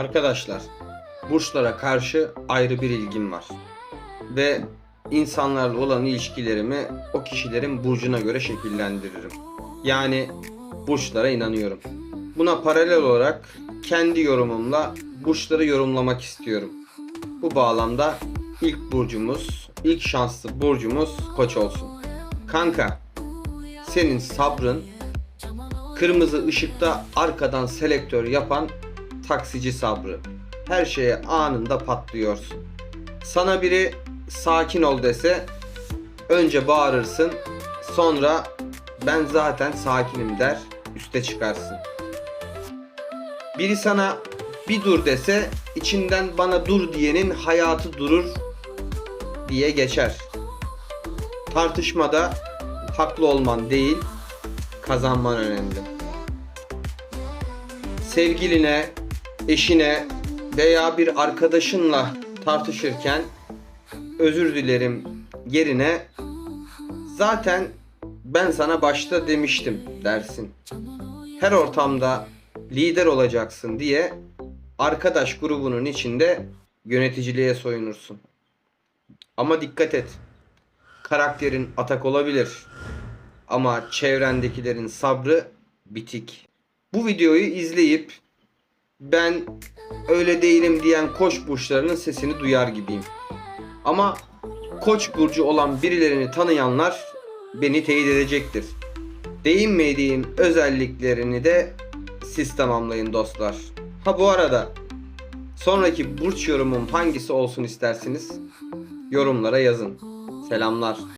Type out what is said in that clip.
Arkadaşlar, burçlara karşı ayrı bir ilgim var. Ve insanlarla olan ilişkilerimi o kişilerin burcuna göre şekillendiririm. Yani burçlara inanıyorum. Buna paralel olarak kendi yorumumla burçları yorumlamak istiyorum. Bu bağlamda ilk burcumuz, ilk şanslı burcumuz Koç olsun. Kanka, senin sabrın kırmızı ışıkta arkadan selektör yapan taksici sabrı. Her şeye anında patlıyorsun. Sana biri sakin ol dese önce bağırırsın sonra ben zaten sakinim der üste çıkarsın. Biri sana bir dur dese içinden bana dur diyenin hayatı durur diye geçer. Tartışmada haklı olman değil kazanman önemli sevgiline, eşine veya bir arkadaşınla tartışırken özür dilerim yerine zaten ben sana başta demiştim dersin. Her ortamda lider olacaksın diye arkadaş grubunun içinde yöneticiliğe soyunursun. Ama dikkat et. Karakterin atak olabilir. Ama çevrendekilerin sabrı bitik. Bu videoyu izleyip ben öyle değilim diyen koç burçlarının sesini duyar gibiyim. Ama koç burcu olan birilerini tanıyanlar beni teyit edecektir. Değinmediğim özelliklerini de siz tamamlayın dostlar. Ha bu arada sonraki burç yorumum hangisi olsun istersiniz? Yorumlara yazın. Selamlar.